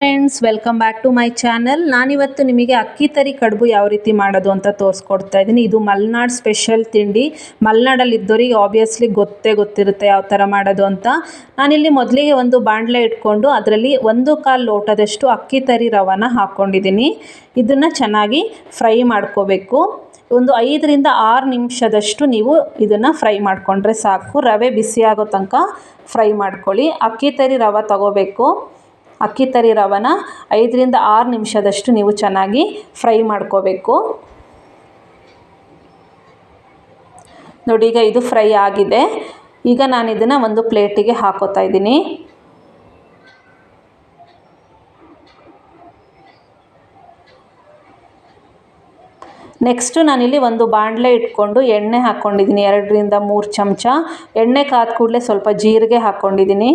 Friends welcome back to my channel ನಾನಿವತ್ತು ನಿಮಗೆ ಅಕ್ಕಿ ತರಿ ಕಡುಬು ಯಾವ ರೀತಿ ಮಾಡೋದು ಅಂತ ತೋರಿಸ್ಕೊಡ್ತಾ ಇದ್ದೀನಿ. ಇದು ಮಲೆನಾಡು ಸ್ಪೆಷಲ್ ತಿಂಡಿ. ಮಲೆನಾಡಲ್ಲಿ ಇದ್ದವರಿಗೆ ಆಬ್ವಿಯಸ್ಲಿ ಗೊತ್ತೇ ಗೊತ್ತಿರುತ್ತೆ ಯಾವ ಥರ ಮಾಡೋದು ಅಂತ. ನಾನಿಲ್ಲಿ ಮೊದಲಿಗೆ ಒಂದು ಬಾಣಲೆ ಇಟ್ಕೊಂಡು ಅದರಲ್ಲಿ ಒಂದು ಕಾಲು ಲೋಟದಷ್ಟು ಅಕ್ಕಿ ತರಿ ರವನ ಹಾಕ್ಕೊಂಡಿದ್ದೀನಿ ಇದನ್ನು ಚೆನ್ನಾಗಿ ಫ್ರೈ ಮಾಡ್ಕೋಬೇಕು. ಒಂದು ಐದರಿಂದ ಆರು ನಿಮಿಷದಷ್ಟು ನೀವು ಇದನ್ನು ಫ್ರೈ ಮಾಡಿಕೊಂಡ್ರೆ ಸಾಕು. ರವೆ ಬಿಸಿಯಾಗೋ ತನಕ ಫ್ರೈ ಮಾಡ್ಕೊಳ್ಳಿ. ಅಕ್ಕಿ ತರಿ ರವೆ ತಗೋಬೇಕು. ಅಕ್ಕಿ ತರಿ ರವನ ಐದರಿಂದ ಆರು ನಿಮಿಷದಷ್ಟು ನೀವು ಚೆನ್ನಾಗಿ ಫ್ರೈ ಮಾಡ್ಕೋಬೇಕು. ನೋಡಿ, ಈಗ ಇದು ಫ್ರೈ ಆಗಿದೆ. ಈಗ ನಾನು ಇದನ್ನು ಒಂದು ಪ್ಲೇಟಿಗೆ ಹಾಕೋತಾ ಇದ್ದೀನಿ. ನೆಕ್ಸ್ಟು ನಾನಿಲ್ಲಿ ಒಂದು ಬಾಣಲೆ ಇಟ್ಕೊಂಡು ಎಣ್ಣೆ ಹಾಕ್ಕೊಂಡಿದ್ದೀನಿ, ಎರಡರಿಂದ ಮೂರು ಚಮಚ. ಎಣ್ಣೆ ಕಾದ ಕೂಡಲೇ ಸ್ವಲ್ಪ ಜೀರಿಗೆ ಹಾಕ್ಕೊಂಡಿದ್ದೀನಿ.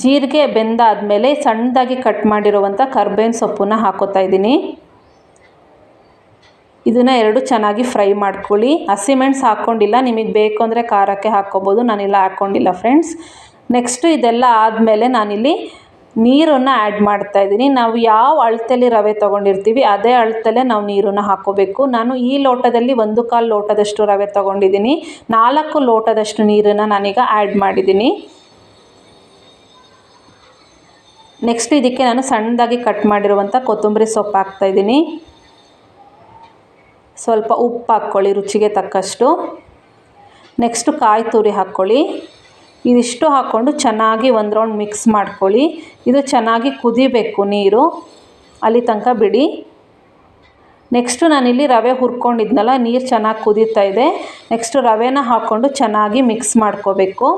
ಜೀರಿಗೆ ಬೆಂದಾದಮೇಲೆ ಸಣ್ಣದಾಗಿ ಕಟ್ ಮಾಡಿರುವಂಥ ಕರ್ಬೇವಿನ ಸೊಪ್ಪನ್ನ ಹಾಕೋತಾ ಇದ್ದೀನಿ. ಇದನ್ನು ಎರಡು ಚೆನ್ನಾಗಿ ಫ್ರೈ ಮಾಡ್ಕೊಳ್ಳಿ. ಹಸಿಮೆಣ್ಸು ಹಾಕ್ಕೊಂಡಿಲ್ಲ ನಿಮಗೆ ಬೇಕು ಅಂದರೆ ಖಾರಕ್ಕೆ ಹಾಕ್ಕೋಬೋದು, ನಾನಿಲ್ಲ ಹಾಕ್ಕೊಂಡಿಲ್ಲ ಫ್ರೆಂಡ್ಸ್ ನೆಕ್ಸ್ಟು ಇದೆಲ್ಲ ಆದಮೇಲೆ ನಾನಿಲ್ಲಿ ನೀರನ್ನು ಆ್ಯಡ್ ಮಾಡ್ತಾ ಇದ್ದೀನಿ. ನಾವು ಯಾವ ಅಳತೆಯಲ್ಲಿ ರವೆ ತೊಗೊಂಡಿರ್ತೀವಿ, ಅದೇ ಅಳತೆಯಲ್ಲೇ ನಾವು ನೀರನ್ನು ಹಾಕೋಬೇಕು ನಾನು ಈ ಲೋಟದಲ್ಲಿ ಒಂದು ಕಾಲು ಲೋಟದಷ್ಟು ರವೆ ತೊಗೊಂಡಿದ್ದೀನಿ. ನಾಲ್ಕು ಲೋಟದಷ್ಟು ನೀರನ್ನು ನಾನೀಗ ಆ್ಯಡ್ ಮಾಡಿದ್ದೀನಿ. ನೆಕ್ಸ್ಟ್ ಇದಕ್ಕೆ ನಾನು ಸಣ್ಣದಾಗಿ ಕಟ್ ಮಾಡಿರುವಂಥ ಕೊತ್ತಂಬರಿ ಸೊಪ್ಪು ಹಾಕ್ತಾಯಿದ್ದೀನಿ ಸ್ವಲ್ಪ ಉಪ್ಪು ಹಾಕ್ಕೊಳ್ಳಿ, ರುಚಿಗೆ ತಕ್ಕಷ್ಟು. ನೆಕ್ಸ್ಟು ಕಾಯಿ ತುರಿ ಹಾಕ್ಕೊಳ್ಳಿ. ಇದಿಷ್ಟು ಹಾಕ್ಕೊಂಡು ಚೆನ್ನಾಗಿ ಒಂದು ರೌಂಡ್ ಮಿಕ್ಸ್ ಮಾಡ್ಕೊಳ್ಳಿ. ಇದು ಚೆನ್ನಾಗಿ ಕುದಿಬೇಕು ನೀರು. ಅಲ್ಲಿ ತನಕ ಬಿಡಿ. ನೆಕ್ಸ್ಟು ನಾನಿಲ್ಲಿ ರವೆ ಹುರ್ಕೊಂಡಿದ್ನಲ್ಲ, ನೀರು ಚೆನ್ನಾಗಿ ಕುದೀತಾ ಇದೆ. ನೆಕ್ಸ್ಟು ರವೆನ ಹಾಕ್ಕೊಂಡು ಚೆನ್ನಾಗಿ ಮಿಕ್ಸ್ ಮಾಡ್ಕೋಬೇಕು.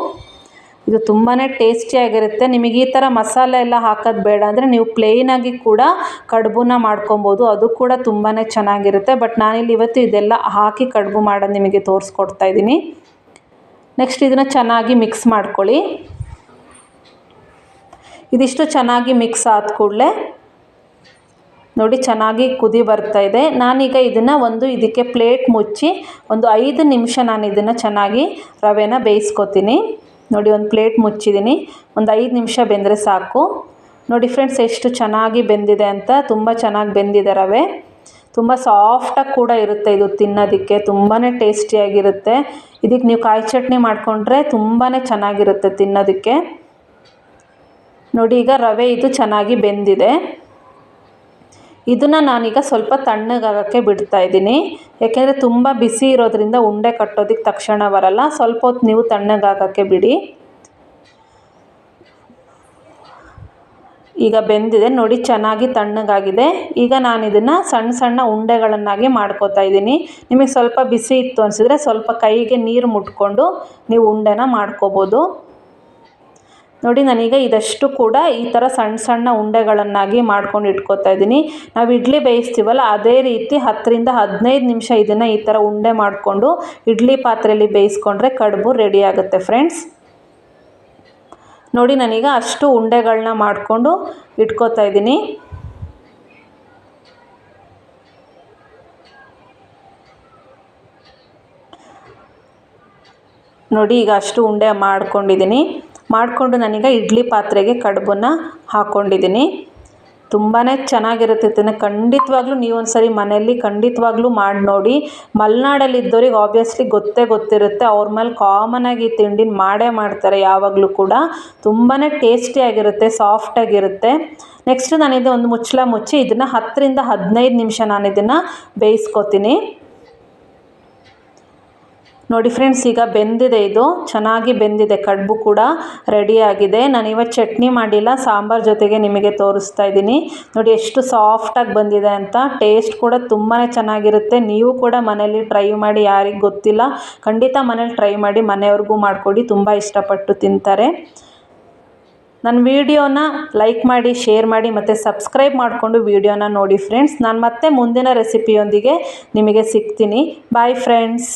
ಇದು ತುಂಬಾ ಟೇಸ್ಟಿಯಾಗಿರುತ್ತೆ ನಿಮಗೆ ಈ ಥರ ಮಸಾಲೆ ಎಲ್ಲ ಹಾಕೋದು ಬೇಡ ಅಂದರೆ ನೀವು ಪ್ಲೇನಾಗಿ ಕೂಡ ಕಡುಬುನ ಮಾಡ್ಕೊಬೋದು. ಅದು ಕೂಡ ತುಂಬಾ ಚೆನ್ನಾಗಿರುತ್ತೆ. ಬಟ್ ನಾನಿಲ್ಲಿ ಇವತ್ತು ಇದೆಲ್ಲ ಹಾಕಿ ಕಡುಬು ಮಾಡೋದು ನಿಮಗೆ ತೋರಿಸ್ಕೊಡ್ತಾ ಇದ್ದೀನಿ. ನೆಕ್ಸ್ಟ್ ಇದನ್ನು ಚೆನ್ನಾಗಿ ಮಿಕ್ಸ್ ಮಾಡ್ಕೊಳ್ಳಿ. ಇದಿಷ್ಟು ಚೆನ್ನಾಗಿ ಮಿಕ್ಸ್ ಆದ ಕೂಡಲೇ ನೋಡಿ ಚೆನ್ನಾಗಿ ಕುದಿ ಬರ್ತಾ ಇದೆ. ನಾನೀಗ ಇದನ್ನು ಒಂದು ಇದಕ್ಕೆ ಪ್ಲೇಟ್ ಮುಚ್ಚಿ ಒಂದು ಐದು ನಿಮಿಷ ನಾನು ಇದನ್ನು ಚೆನ್ನಾಗಿ ರವೆನ ಬೇಯಿಸ್ಕೊತೀನಿ. ನೋಡಿ ಒಂದು ಪ್ಲೇಟ್ ಮುಚ್ಚಿದ್ದೀನಿ. ಒಂದು ಐದು ನಿಮಿಷ ಬೆಂದರೆ ಸಾಕು. ನೋಡಿ ಫ್ರೆಂಡ್ಸ್, ಎಷ್ಟು ಚೆನ್ನಾಗಿ ಬೆಂದಿದೆ ಅಂತ. ತುಂಬ ಚೆನ್ನಾಗಿ ಬೆಂದಿದೆ ರವೆ. ತುಂಬ ಸಾಫ್ಟಾಗಿ ಕೂಡ ಇರುತ್ತೆ ಇದು ತಿನ್ನೋದಕ್ಕೆ. ತುಂಬಾ ಟೇಸ್ಟಿಯಾಗಿರುತ್ತೆ ಇದಕ್ಕೆ ನೀವು ಕಾಯಿ ಚಟ್ನಿ ಮಾಡಿಕೊಂಡ್ರೆ ತುಂಬಾ ಚೆನ್ನಾಗಿರುತ್ತೆ ತಿನ್ನೋದಕ್ಕೆ. ನೋಡಿ ಈಗ ರವೆ ಇದು ಚೆನ್ನಾಗಿ ಬೆಂದಿದೆ. ಇದನ್ನು ನಾನೀಗ ಸ್ವಲ್ಪ ತಣ್ಣಗಾಗೋಕ್ಕೆ ಬಿಡ್ತಾ ಇದ್ದೀನಿ. ಯಾಕೆಂದರೆ ತುಂಬ ಬಿಸಿ ಇರೋದ್ರಿಂದ ಉಂಡೆ ಕಟ್ಟೋದಕ್ಕೆ ತಕ್ಷಣ ಬರಲ್ಲ. ಸ್ವಲ್ಪ ಹೊತ್ತು ನೀವು ತಣ್ಣಗಾಗೋಕ್ಕೆ ಬಿಡಿ. ಈಗ ಬೆಂದಿದೆ. ನೋಡಿ, ಚೆನ್ನಾಗಿ ತಣ್ಣಗಾಗಿದೆ. ಈಗ ನಾನು ಇದನ್ನು ಸಣ್ಣ ಸಣ್ಣ ಉಂಡೆಗಳನ್ನಾಗಿ ಮಾಡ್ಕೋತಾ ಇದ್ದೀನಿ. ನಿಮಗೆ ಸ್ವಲ್ಪ ಬಿಸಿ ಇತ್ತು ಅನಿಸಿದ್ರೆ ಸ್ವಲ್ಪ ಕೈಗೆ ನೀರು ಮುಟ್ಕೊಂಡು ನೀವು ಉಂಡೆನ ಮಾಡ್ಕೋಬೋದು. ನೋಡಿ, ನಾನೀಗ ಇದಷ್ಟು ಕೂಡ ಈ ಥರ ಸಣ್ಣ ಸಣ್ಣ ಉಂಡೆಗಳನ್ನಾಗಿ ಮಾಡ್ಕೊಂಡು ಇಟ್ಕೋತಾ ಇದ್ದೀನಿ. ನಾವು ಇಡ್ಲಿ ಬೇಯಿಸ್ತೀವಲ್ಲ, ಅದೇ ರೀತಿ ಹತ್ತರಿಂದ ಹದಿನೈದು ನಿಮಿಷ ಇದನ್ನು ಈ ಥರ ಉಂಡೆ ಮಾಡಿಕೊಂಡು ಇಡ್ಲಿ ಪಾತ್ರೆಯಲ್ಲಿ ಬೇಯಿಸ್ಕೊಂಡ್ರೆ ಕಡುಬು ರೆಡಿ ಆಗುತ್ತೆ ಫ್ರೆಂಡ್ಸ್ ನೋಡಿ, ನಾನೀಗ ಅಷ್ಟು ಉಂಡೆಗಳನ್ನ ಮಾಡಿಕೊಂಡು ಇಟ್ಕೋತಾ ಇದ್ದೀನಿ. ನೋಡಿ, ಈಗ ಅಷ್ಟು ಉಂಡೆ ಮಾಡ್ಕೊಂಡಿದ್ದೀನಿ. ಮಾಡಿಕೊಂಡು ನಾನೀಗ ಇಡ್ಲಿ ಪಾತ್ರೆಗೆ ಕಡುಬನ್ನು ಹಾಕ್ಕೊಂಡಿದ್ದೀನಿ ತುಂಬಾ ಚೆನ್ನಾಗಿರುತ್ತೆ ತಿನ್ನ ಖಂಡಿತವಾಗ್ಲೂ ನೀವು ಒಂದು ಸರಿ ಮನೆಯಲ್ಲಿ ಖಂಡಿತವಾಗ್ಲೂ ಮಾಡಿ ನೋಡಿ. ಮಲೆನಾಡಲ್ಲಿ ಇದ್ದವ್ರಿಗೆ ಆಬ್ವಿಯಸ್ಲಿ ಗೊತ್ತೇ ಗೊತ್ತಿರುತ್ತೆ. ಅವ್ರ ಮೇಲೆ ಕಾಮನಾಗಿ ಈ ತಿಂಡಿನ ಮಾಡೇ ಮಾಡ್ತಾರೆ ಯಾವಾಗಲೂ ಕೂಡ. ತುಂಬಾ ಟೇಸ್ಟಿಯಾಗಿರುತ್ತೆ ಸಾಫ್ಟಾಗಿರುತ್ತೆ ನೆಕ್ಸ್ಟ್ ನಾನಿದು ಒಂದು ಮುಚ್ಚಳ ಮುಚ್ಚಿ, ಇದನ್ನು ಹತ್ತರಿಂದ ಹದಿನೈದು ನಿಮಿಷ ನಾನು ಇದನ್ನು ಬೇಯಿಸ್ಕೊತೀನಿ. ನೋಡಿ ಫ್ರೆಂಡ್ಸ್ ಈಗ ಬೆಂದಿದೆ ಇದು. ಚೆನ್ನಾಗಿ ಬೆಂದಿದೆ. ಕಡುಬು ಕೂಡ ರೆಡಿಯಾಗಿದೆ ಇವತ್ತು ಚಟ್ನಿ ಮಾಡಿಲ್ಲ. ಸಾಂಬಾರ್ ಜೊತೆಗೆ ನಿಮಗೆ ತೋರಿಸ್ತಾ ಇದ್ದೀನಿ. ನೋಡಿ ಎಷ್ಟು ಸಾಫ್ಟಾಗಿ ಬಂದಿದೆ ಅಂತ. ಟೇಸ್ಟ್ ಕೂಡ ತುಂಬಾ ಚೆನ್ನಾಗಿರುತ್ತೆ. ನೀವು ಕೂಡ ಮನೇಲಿ ಟ್ರೈ ಮಾಡಿ, ಯಾರಿಗೆ ಗೊತ್ತಿಲ್ಲ, ಖಂಡಿತ ಮನೇಲಿ ಟ್ರೈ ಮಾಡಿ, ಮನೆಯವ್ರಿಗೂ ಮಾಡಿಕೊಡಿ. ತುಂಬ ಇಷ್ಟಪಟ್ಟು ತಿಂತಾರೆ. ನನ್ನ ವೀಡಿಯೋನ ಲೈಕ್ ಮಾಡಿ ಶೇರ್ ಮಾಡಿ, ಮತ್ತು ಸಬ್ಸ್ಕ್ರೈಬ್ ಮಾಡಿಕೊಂಡು ವೀಡಿಯೋನ ನೋಡಿ ಫ್ರೆಂಡ್ಸ್ ನಾನು ಮತ್ತೆ ಮುಂದಿನ ರೆಸಿಪಿಯೊಂದಿಗೆ ನಿಮಗೆ ಸಿಗ್ತೀನಿ. Bye friends